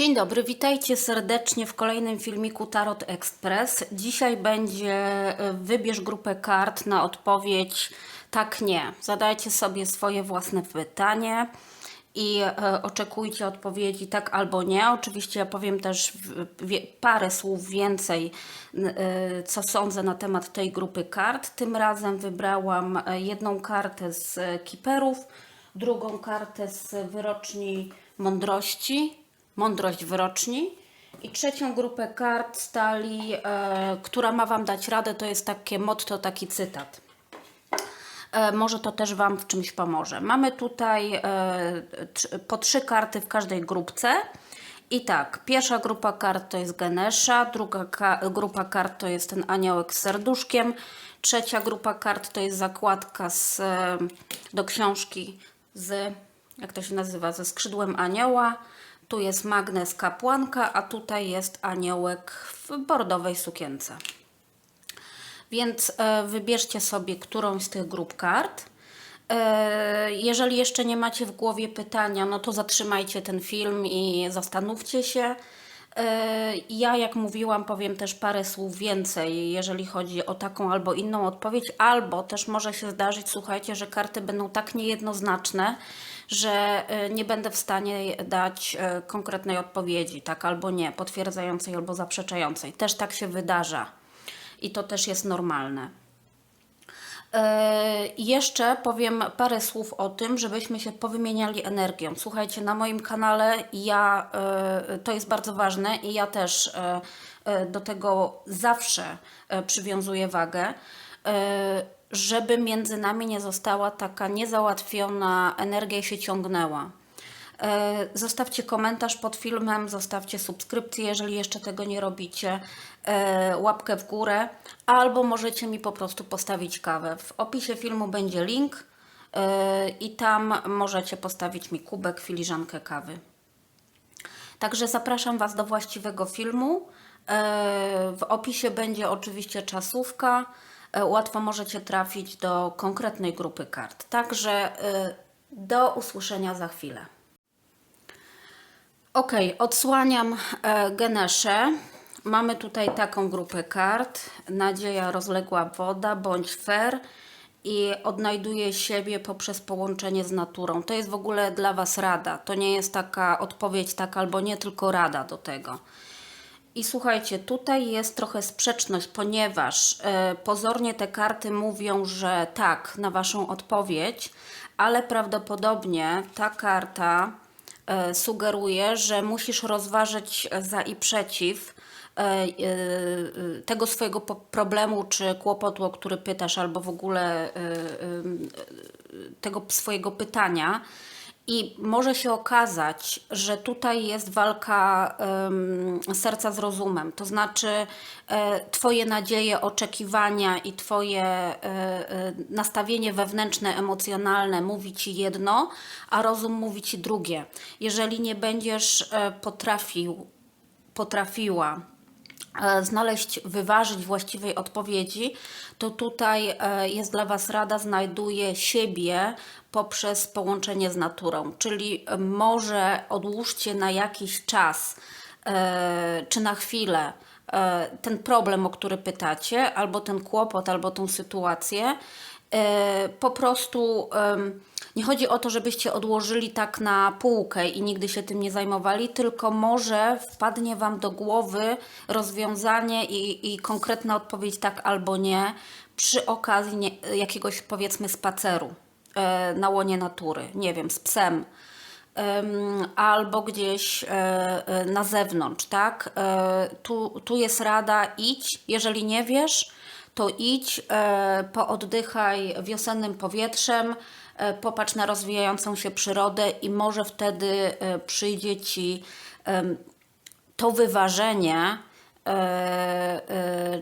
Dzień dobry, witajcie serdecznie w kolejnym filmiku Tarot Express. Dzisiaj będzie e, wybierz grupę kart na odpowiedź tak, nie. Zadajcie sobie swoje własne pytanie i e, oczekujcie odpowiedzi tak albo nie. Oczywiście ja powiem też parę słów więcej, e, co sądzę na temat tej grupy kart. Tym razem wybrałam jedną kartę z Kiperów, drugą kartę z wyroczni mądrości, mądrość wyroczni i trzecią grupę kart stali, e, która ma Wam dać radę, to jest takie motto, taki cytat. E, Może to też Wam w czymś pomoże. Mamy tutaj e, tr- po trzy karty w każdej grupce. I tak, pierwsza grupa kart to jest Ganesha, druga ka- grupa kart to jest ten aniołek z serduszkiem, trzecia grupa kart to jest zakładka z, e, do książki z, jak to się nazywa, ze skrzydłem anioła. Tu jest magnes kapłanka, a tutaj jest aniołek w bordowej sukience. Więc e, wybierzcie sobie którąś z tych grup kart. E, jeżeli jeszcze nie macie w głowie pytania, no to zatrzymajcie ten film i zastanówcie się. E, ja, jak mówiłam, powiem też parę słów więcej, jeżeli chodzi o taką albo inną odpowiedź, albo też może się zdarzyć, słuchajcie, że karty będą tak niejednoznaczne, że e, nie będę w stanie dać e, konkretnej odpowiedzi, tak albo nie, potwierdzającej albo zaprzeczającej. Też tak się wydarza i to też jest normalne. E, Jeszcze powiem parę słów o tym, żebyśmy się powymieniali energią. Słuchajcie, na moim kanale ja, e, to jest bardzo ważne i ja też e, do tego zawsze przywiązuję wagę, żeby między nami nie została taka niezałatwiona energia i się ciągnęła. E, Zostawcie komentarz pod filmem, zostawcie subskrypcję, jeżeli jeszcze tego nie robicie, e, łapkę w górę, albo możecie mi po prostu postawić kawę. W opisie filmu będzie link e, i tam możecie postawić mi kubek, filiżankę kawy. Także zapraszam Was do właściwego filmu. W opisie będzie oczywiście czasówka. Łatwo możecie trafić do konkretnej grupy kart. Także do usłyszenia za chwilę. Ok, odsłaniam e. Mamy tutaj taką grupę kart. Nadzieja, rozległa woda, bądź fair i odnajduje siebie poprzez połączenie z naturą. To jest w ogóle dla Was rada. To nie jest taka odpowiedź tak albo nie, tylko rada do tego. I słuchajcie, tutaj jest trochę sprzeczność, ponieważ e, pozornie te karty mówią, że tak na Waszą odpowiedź, ale prawdopodobnie ta karta sugeruje, że musisz rozważyć za i przeciw e, e, e, tego swojego problemu czy kłopotu, o który pytasz, albo w ogóle e, e, tego swojego pytania. I może się okazać, że tutaj jest walka serca z rozumem, to znaczy e, Twoje nadzieje, oczekiwania i Twoje e, e, nastawienie wewnętrzne, emocjonalne mówi Ci jedno, a rozum mówi Ci drugie. Jeżeli nie będziesz potrafił, potrafiła znaleźć, wyważyć właściwej odpowiedzi, to tutaj e, jest dla Was rada, znajduje siebie poprzez połączenie z naturą. Czyli e, może odłóżcie na jakiś czas, e, czy na chwilę, e, ten problem, o który pytacie, albo ten kłopot, albo tą sytuację. E, Po prostu nie chodzi o to, żebyście odłożyli tak na półkę i nigdy się tym nie zajmowali, tylko może wpadnie Wam do głowy rozwiązanie i, i konkretna odpowiedź tak albo nie przy okazji nie, jakiegoś powiedzmy spaceru e, na łonie natury, nie wiem, z psem em, albo gdzieś e, na zewnątrz, tak? Tu, tu jest rada, idź, jeżeli nie wiesz, to idź, e, pooddychaj wiosennym powietrzem, e, popatrz na rozwijającą się przyrodę i może wtedy e, przyjdzie Ci to wyważenie,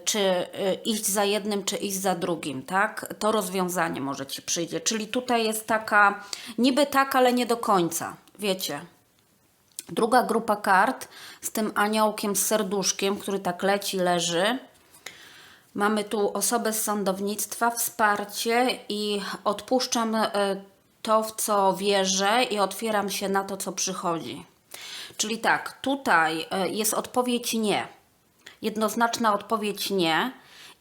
czy iść za jednym, czy iść za drugim, tak? To rozwiązanie może Ci przyjdzie. Czyli tutaj jest taka, niby tak, ale nie do końca, wiecie. Druga grupa kart z tym aniołkiem z serduszkiem, który tak leci, leży. Mamy tu osobę z sądownictwa, wsparcie i odpuszczam e, to, w co wierzę i otwieram się na to, co przychodzi. Czyli tak, tutaj e, jest odpowiedź nie. Jednoznaczna odpowiedź nie.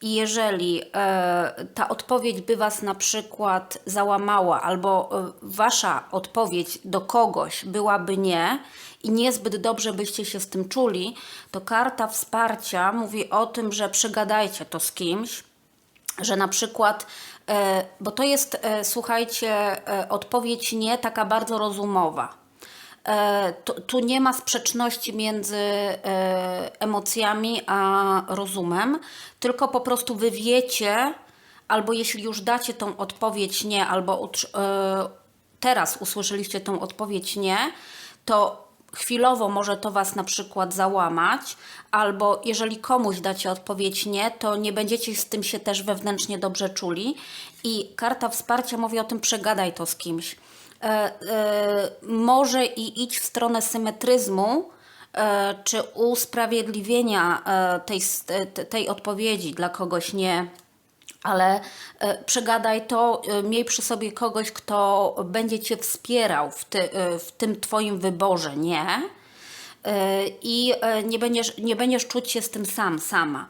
I jeżeli e, ta odpowiedź by Was na przykład załamała, albo Wasza odpowiedź do kogoś byłaby nie i niezbyt dobrze byście się z tym czuli, to karta wsparcia mówi o tym, że przegadajcie to z kimś, że na przykład, e, bo to jest, e, słuchajcie, e, odpowiedź nie taka bardzo rozumowa. Tu, tu nie ma sprzeczności między emocjami a rozumem, tylko po prostu wy wiecie, albo jeśli już dacie tą odpowiedź nie, albo teraz usłyszeliście tą odpowiedź nie, to chwilowo może to Was na przykład załamać, albo jeżeli komuś dacie odpowiedź nie, to nie będziecie z tym się też wewnętrznie dobrze czuli. I karta wsparcia mówi o tym, przegadaj to z kimś. E, e, może i idź w stronę symetryzmu, e, czy usprawiedliwienia e, tej, tej odpowiedzi dla kogoś nie ale e, przegadaj to, e, miej przy sobie kogoś, kto będzie Cię wspierał w, ty, e, w tym Twoim wyborze, nie? I nie będziesz, nie będziesz czuć się z tym sam, sama.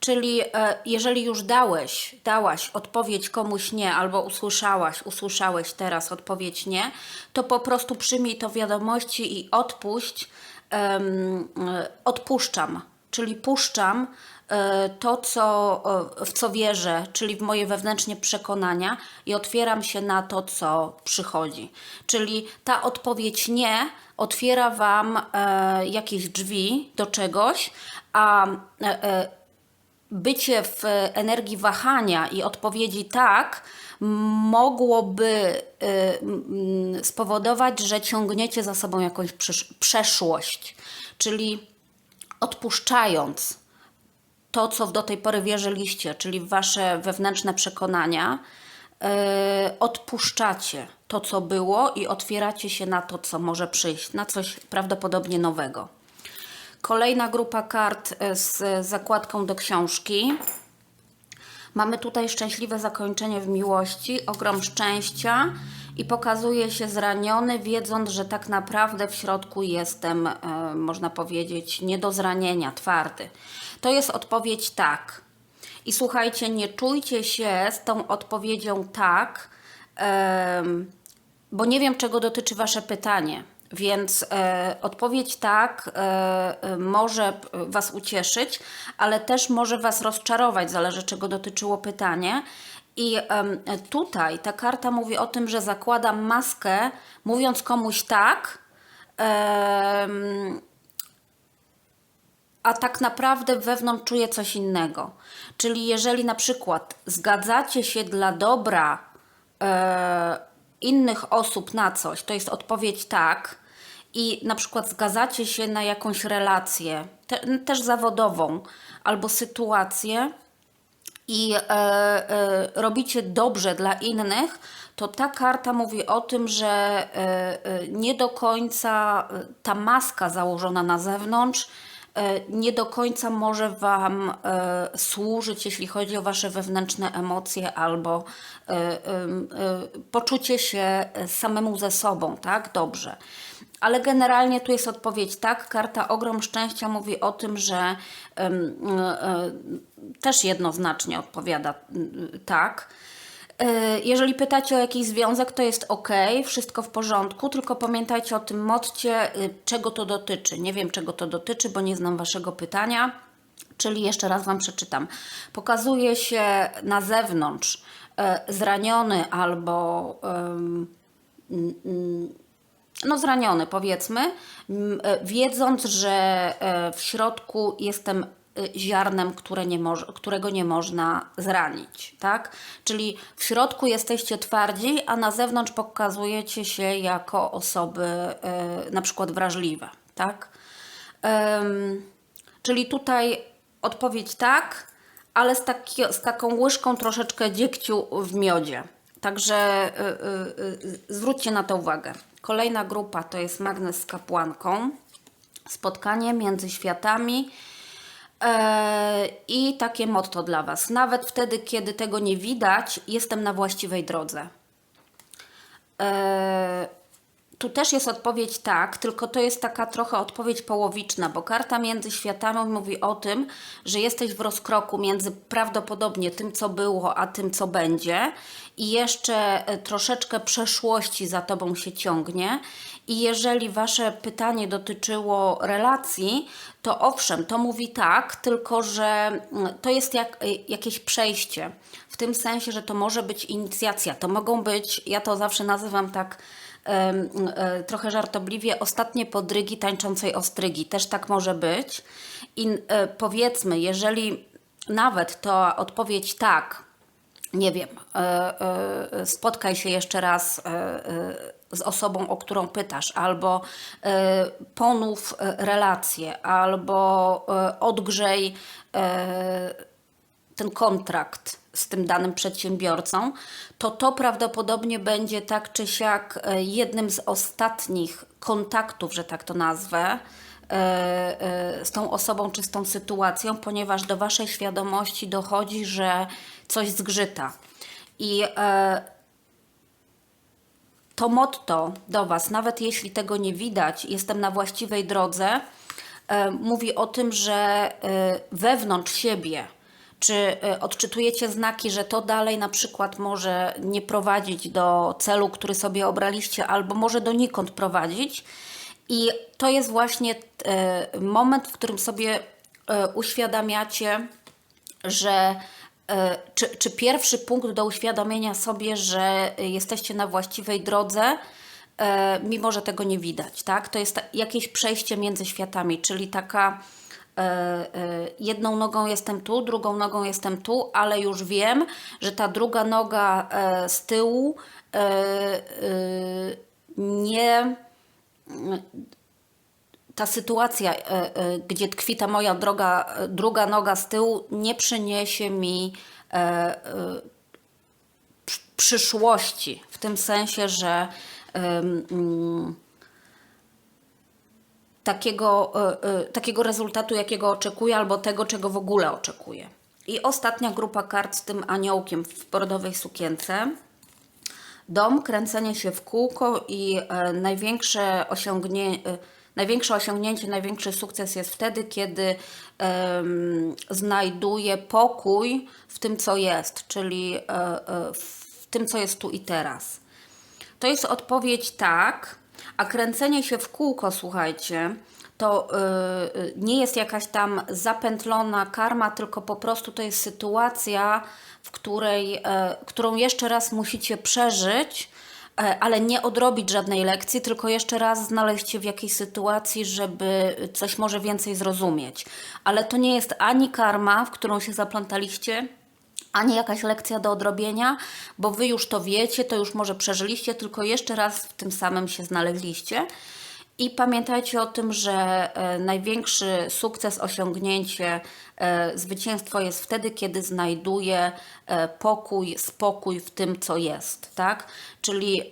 Czyli jeżeli już dałeś, dałaś odpowiedź komuś nie, albo usłyszałaś, usłyszałeś teraz odpowiedź nie, to po prostu przyjmij to wiadomości i odpuść, e, odpuszczam, czyli puszczam to, co, e, w co wierzę, czyli w moje wewnętrzne przekonania i otwieram się na to, co przychodzi. Czyli ta odpowiedź nie otwiera Wam e, jakieś drzwi do czegoś, a e, e, bycie w energii wahania i odpowiedzi tak mogłoby spowodować, że ciągniecie za sobą jakąś przeszłość. Czyli odpuszczając to, co do tej pory wierzyliście, czyli wasze wewnętrzne przekonania, yy, odpuszczacie to, co było i otwieracie się na to, co może przyjść, na coś prawdopodobnie nowego. Kolejna grupa kart e, z zakładką do książki. Mamy tutaj szczęśliwe zakończenie w miłości, ogrom szczęścia i pokazuje się zraniony, wiedząc, że tak naprawdę w środku jestem, e, można powiedzieć, nie do zranienia, twardy. To jest odpowiedź tak. I słuchajcie, nie czujcie się z tą odpowiedzią tak, bo nie wiem, czego dotyczy Wasze pytanie. Więc e, odpowiedź tak e, e, może Was ucieszyć, ale też może Was rozczarować, zależy czego dotyczyło pytanie. I tutaj ta karta mówi o tym, że zakładam maskę, mówiąc komuś tak, a tak naprawdę wewnątrz czuję coś innego. Czyli jeżeli na przykład zgadzacie się dla dobra e, innych osób na coś, to jest odpowiedź tak, i na przykład zgadzacie się na jakąś relację, te, też zawodową, albo sytuację, i e, e, robicie dobrze dla innych, to ta karta mówi o tym, że e, e, nie do końca e, ta maska założona na zewnątrz e, nie do końca może Wam e, służyć, jeśli chodzi o Wasze wewnętrzne emocje albo e, e, e, poczucie się samemu ze sobą, tak? Dobrze. Ale generalnie tu jest odpowiedź tak. Karta Ogrom Szczęścia mówi o tym, że e, e, też jednoznacznie odpowiada mm, tak. E, Jeżeli pytacie o jakiś związek, to jest ok, wszystko w porządku, tylko pamiętajcie o tym motcie, y, czego to dotyczy. Nie wiem, czego to dotyczy, bo nie znam Waszego pytania. Czyli jeszcze raz Wam przeczytam. Pokazuje się na zewnątrz zraniony albo em, no zraniony powiedzmy, m, e, wiedząc, że e, w środku jestem e, ziarnem, które nie którego nie można zranić, tak? Czyli w środku jesteście twardzi, a na zewnątrz pokazujecie się jako osoby na przykład wrażliwe, tak? Czyli tutaj odpowiedź tak, ale z, taki, z taką łyżką troszeczkę dziegciu w miodzie. Także zwróćcie na to uwagę. Kolejna grupa to jest magnes z kapłanką. Spotkanie między światami. E, I takie motto dla Was. Nawet wtedy, kiedy tego nie widać, jestem na właściwej drodze. E, tu też jest odpowiedź tak, tylko to jest taka trochę odpowiedź połowiczna, bo karta między światami mówi o tym, że jesteś w rozkroku między prawdopodobnie tym, co było, a tym, co będzie, i jeszcze e, troszeczkę przeszłości za tobą się ciągnie. I jeżeli wasze pytanie dotyczyło relacji, to owszem, to mówi tak, tylko że mm, to jest jak, y, jakieś przejście. W tym sensie, że to może być inicjacja. To mogą być, ja to zawsze nazywam tak e, trochę żartobliwie, ostatnie podrygi tańczącej ostrygi. Też tak może być. I e, powiedzmy, jeżeli nawet to odpowiedź tak, nie wiem, e, e, spotkaj się jeszcze raz e, e, z osobą, o którą pytasz, albo e, ponów e, relację, albo e, odgrzej e, ten kontrakt z tym danym przedsiębiorcą, to to prawdopodobnie będzie tak czy siak e, jednym z ostatnich kontaktów, że tak to nazwę, e, e, z tą osobą czy z tą sytuacją, ponieważ do Waszej świadomości dochodzi, że coś zgrzyta. I to motto do Was, nawet jeśli tego nie widać, jestem na właściwej drodze, mówi o tym, że wewnątrz siebie, czy e, odczytujecie znaki, że to dalej na przykład może nie prowadzić do celu, który sobie obraliście, albo może donikąd prowadzić. I to jest właśnie e, moment, w którym sobie e, uświadamiacie, że czy, czy pierwszy punkt do uświadomienia sobie, że jesteście na właściwej drodze, mimo że tego nie widać, tak? To jest jakieś przejście między światami, czyli taka jedną nogą jestem tu, drugą nogą jestem tu, ale już wiem, że ta druga noga e, z tyłu e, e, nie ta sytuacja, e, e, gdzie tkwi ta moja droga, e, druga noga z tyłu, nie przyniesie mi e, e, przy- przyszłości, w tym sensie, że mm, takiego, e, e, takiego rezultatu, jakiego oczekuję, albo tego, czego w ogóle oczekuję. I ostatnia grupa kart z tym aniołkiem w bordowej sukience. Dom, kręcenie się w kółko i e, największe, osiągnie, największe osiągnięcie, największy sukces jest wtedy, kiedy em, znajduję pokój w tym, co jest, czyli w tym, co jest tu i teraz. To jest odpowiedź tak, a kręcenie się w kółko, słuchajcie, to y, y, nie jest jakaś tam zapętlona karma, tylko po prostu to jest sytuacja, w której, e, którą jeszcze raz musicie przeżyć, e, ale nie odrobić żadnej lekcji, tylko jeszcze raz znaleźć się w jakiejś sytuacji, żeby coś może więcej zrozumieć. Ale to nie jest ani karma, w którą się zaplątaliście, ani jakaś lekcja do odrobienia, bo wy już to wiecie, to już może przeżyliście, tylko jeszcze raz w tym samym się znaleźliście. I pamiętajcie o tym, że e, największy sukces, osiągnięcie, e, zwycięstwo jest wtedy, kiedy znajduje e, pokój, spokój w tym, co jest, tak? Czyli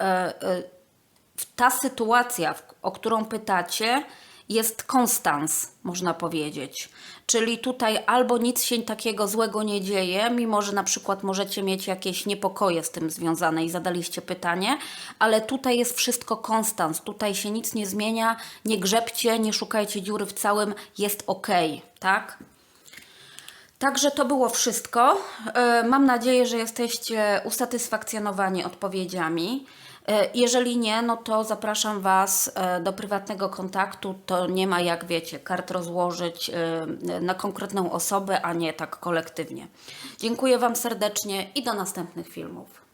ta sytuacja, o którą pytacie, jest konstans, można powiedzieć. Czyli tutaj albo nic się takiego złego nie dzieje, mimo że na przykład możecie mieć jakieś niepokoje z tym związane i zadaliście pytanie, ale tutaj jest wszystko konstans, tutaj się nic nie zmienia, nie grzebcie, nie szukajcie dziury w całym, jest ok, tak? Także to było wszystko. E, Mam nadzieję, że jesteście usatysfakcjonowani odpowiedziami. E, Jeżeli nie, no to zapraszam Was e, do prywatnego kontaktu. To nie ma jak wiecie, kart rozłożyć e, na konkretną osobę, a nie tak kolektywnie. Dziękuję Wam serdecznie i do następnych filmów.